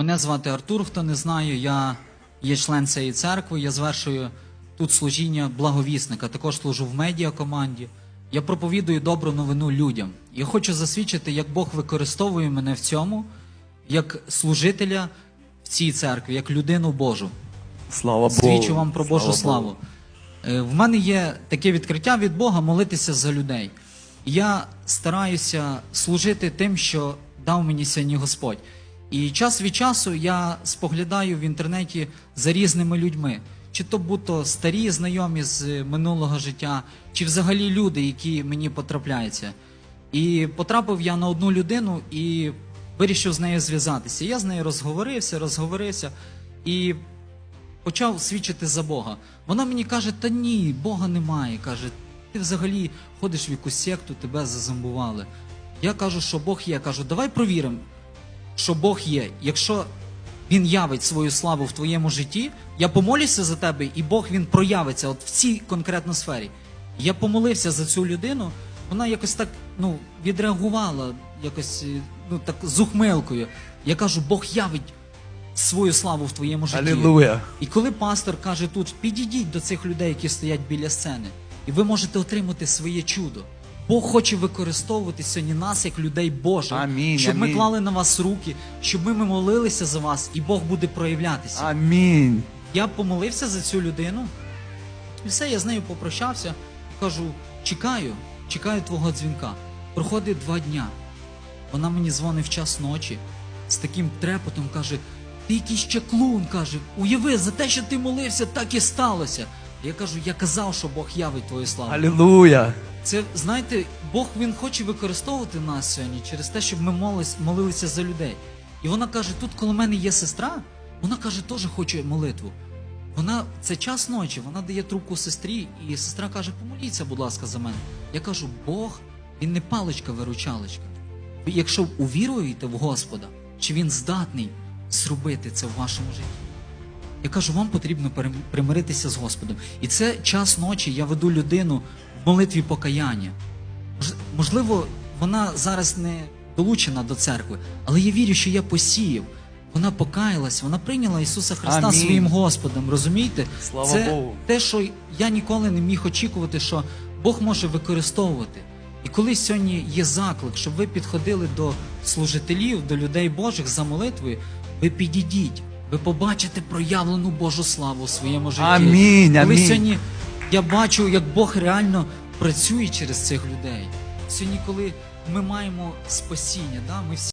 Мене звати Артур, хто не знає, я є член цієї церкви, я звершую тут служіння благовісника, також служу в медіакоманді. Я проповідую добру новину людям. Я хочу засвідчити, як Бог використовує мене в цьому, як служителя в цій церкві, як людину Божу. Слава Богу. Свідчу вам про Божу Слава славу. Богу. Е, В мене є таке відкриття від Бога молитися за людей. Я стараюся служити тим, що дав мені сьогодні Господь. І час від часу я споглядаю в інтернеті за різними людьми. Чи то будь-то старі знайомі з минулого життя, чи взагалі люди, які мені потрапляються. І потрапив я на одну людину і вирішив з нею зв'язатися. Я з нею розговорився, розговорився і почав свідчити за Бога. Вона мені каже: та ні, Бога немає. Каже, ти взагалі ходиш в якусь секту, тебе зазомбували. Я кажу, що Бог є. Кажу, давай провіримо, що Бог є. Якщо він явить свою славу в твоєму житті, я помолюся за тебе, і Бог він проявиться от в цій конкретно сфері. Я помолився за цю людину, вона якось так ну, відреагувала, якось е, ну, так з ухмилкою. Я кажу, Бог явить свою славу в твоєму житті. Алілуя. І коли пастор каже тут, підійдіть до цих людей, які стоять біля сцени, і ви можете отримати своє чудо. Бог хоче використовувати сьогодні нас як людей Божих, Амінь, щоб ми клали на вас руки, щоб ми молилися за вас, і Бог буде проявлятися. Амінь. Я помолився за цю людину, і все, я з нею попрощався. Кажу, чекаю, чекаю твого дзвінка. Проходить два дня. Вона мені дзвонить в час ночі з таким трепотом каже: ти якийсь чаклун, каже, уяви, за те, що ти молився, так і сталося. Я кажу, я казав, що Бог явить твою славу. Алілуя. Це знаєте, Бог він хоче використовувати нас сьогодні через те, щоб ми молились, молилися за людей. І вона каже: тут, коли в мене є сестра, вона каже, теж хоче молитву. Вона це час ночі, вона дає трубку сестрі, і сестра каже: помоліться, будь ласка, за мене. Я кажу, Бог, він не паличка виручалочка. Якщо увіруєте в Господа, чи він здатний зробити це в вашому житті? Я кажу, вам потрібно примиритися з Господом. І це час ночі, я веду людину молитві покаяння. Можливо, вона зараз не долучена до церкви, але я вірю, що я посіяв. Вона покаялась, вона прийняла Ісуса Христа Амінь. своїм Господом. Розумієте? Слава це Богу. те, що я ніколи не міг очікувати, що Бог може використовувати. І коли сьогодні є заклик, щоб ви підходили до служителів, до людей Божих за молитвою, ви підійдіть, ви побачите проявлену Божу славу у своєму житті. Амінь, Коли сьогодні я бачу, як Бог реально працює через цих людей. Сьогодні, коли ми маємо спасіння, да, ми всі.